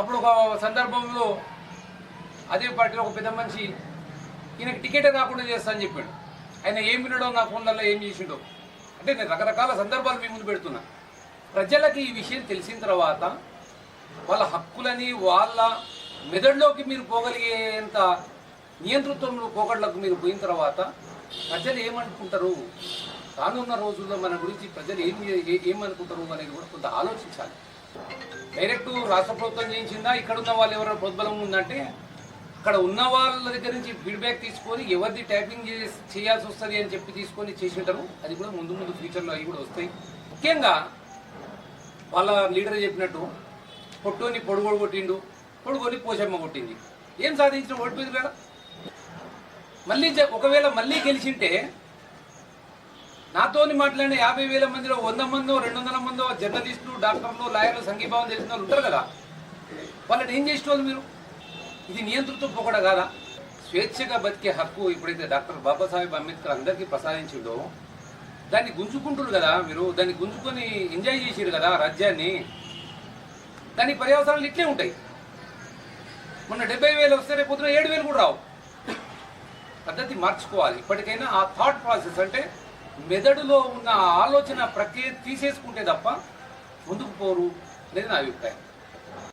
అప్పుడు ఒక సందర్భంలో అదే పార్టీలో ఒక పెద్ద మనిషి ఈయనకి టికెటే రాకుండా చేస్తా అని చెప్పాడు. ఆయన ఏం వినడో నా ఫోన్లలో ఏం చేసిండో. అంటే నేను రకరకాల సందర్భాలు మీ ముందు పెడుతున్నా. ప్రజలకి ఈ విషయం తెలిసిన తర్వాత వాళ్ళ హక్కులని వాళ్ళ మెదడులోకి మీరు పోగలిగేంత నియంతృత్వంలో పోగడలకు మీరు పోయిన తర్వాత ప్రజలు ఏమనుకుంటారు? రానున్న రోజుల్లో మన గురించి ప్రజలు ఏం ఏమనుకుంటారు అనేది కూడా కొంత ఆలోచించాలి. డైరెక్ట్ రాష్ట్ర ప్రభుత్వం చేయించిందా? ఇక్కడ ఉన్న వాళ్ళు ఎవరైనా ప్రోద్బలం ఉందంటే అక్కడ ఉన్న వాళ్ళ దగ్గర నుంచి ఫీడ్బ్యాక్ తీసుకొని ఎవరిది ట్యాపింగ్ చేయాల్సి వస్తుంది అని చెప్పి తీసుకొని చేసి ఉంటారు అది కూడా ముందు ముందు ఫ్యూచర్లో అవి కూడా వస్తాయి. ముఖ్యంగా వాళ్ళ లీడర్ చెప్పినట్టు పొట్టుని పొడుగోడు కొట్టిండు పొడుగొని పోషమ్మ కొట్టింది. ఏం సాధించిన ఓడిపోయింది కదా? మళ్ళీ ఒకవేళ మళ్ళీ గెలిచింటే నాతోని మాట్లాడిన యాభై వేల మందిలో వంద మందో రెండు వందల మందో జర్నలిస్టులు డాక్టర్లు లాయర్లు సంఘీభావం తెలిసిన వాళ్ళు ఉంటారు కదా. వాళ్ళని ఏం చేసేవాళ్ళు మీరు? ఇది నియంతృత్వం పోకడా కాదా? స్వేచ్ఛగా బతికే హక్కు ఇప్పుడైతే డాక్టర్ బాబాసాహెబ్ అంబేద్కర్ అందరికీ ప్రసాదించిండో దాన్ని గుంజుకుంటున్నారు కదా మీరు. దాన్ని గుంజుకొని ఎంజాయ్ చేసారు కదా రాజ్యాన్ని. దాని పర్యవసరాలు ఇట్లే ఉంటాయి. మొన్న డెబ్బై వేలు వస్తే రేపు పొద్దున ఏడు వేలు కూడా రావు. పద్ధతి మార్చుకోవాలి. ఇప్పటికైనా ఆ థాట్ ప్రాసెస్ అంటే మెదడులో ఉన్న ఆలోచన ప్రక్రియ తీసేసుకుంటే తప్ప ముందుకు పోరు అనేది నా అభిప్రాయం.